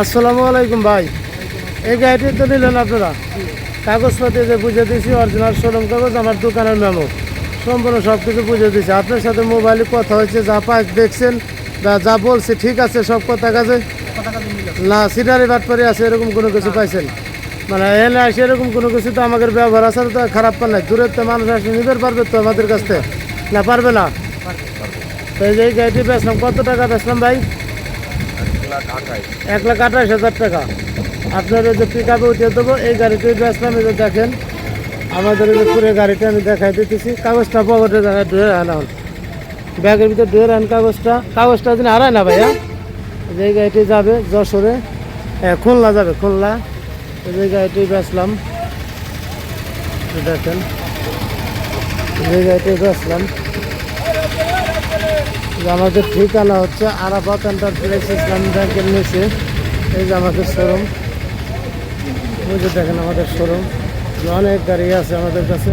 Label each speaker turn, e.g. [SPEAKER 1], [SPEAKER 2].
[SPEAKER 1] আসসালামু আলাইকুম ভাই। এই গাড়িটি তো নিলেন আপনারা? কাগজপাতি যে বুঝে দিয়েছি অরিজিনাল শোরুম কাগজ, আমার দোকানের মেমো সম্পূর্ণ সব কিছু বুঝে দিয়েছি আপনার সাথে মোবাইলে কথা হয়েছে, যা পাক দেখছেন বা যা বলছে, ঠিক আছে সব কথা কাজে? না সিটারি বাটপারি আছে, এরকম কোনো কিছু পাইছেন? মানে এনে আসে এরকম কোনো কিছু তো আমাদের ব্যবহার আছে, তো খারাপ পান নাই। দূরের তো মানুষ আসে নিতে পারবে তো আমাদের কাছ থেকে? না, পারবে না? তো এই গাড়িটি বেচলাম, কত টাকা বেচলাম ভাই? এক লাখ আঠাশ হাজার টাকা। আপনার যে পিক আপে উঠিয়ে দেবো, এই গাড়িটি এই যে দেখেন, আমাদের এই পুরো গাড়িটা আমি দেখাই দিতেছি, কাগজটা পকেটে ধুয়ে আনা হল ব্যাগের ভিতরে ধুয়ে আন কাগজটা। কাগজটা যদি হারায় না ভাইয়া এই যে গাড়িটি যাবে যশোরে। হ্যাঁ খুলনা যাবে, খুলনা। যে গাড়িটি বেচলাম দেখেন যে গাড়িটি বেচলাম যে আমাদের ঠিকানা হচ্ছে আরাফাত এন্টারপ্রাইজ ইসলাম ব্যাংকের নিচে। এই যে আমাদের শোরুম বুঝে দেখেন আমাদের শোরুম অনেক গাড়ি আছে আমাদের কাছে।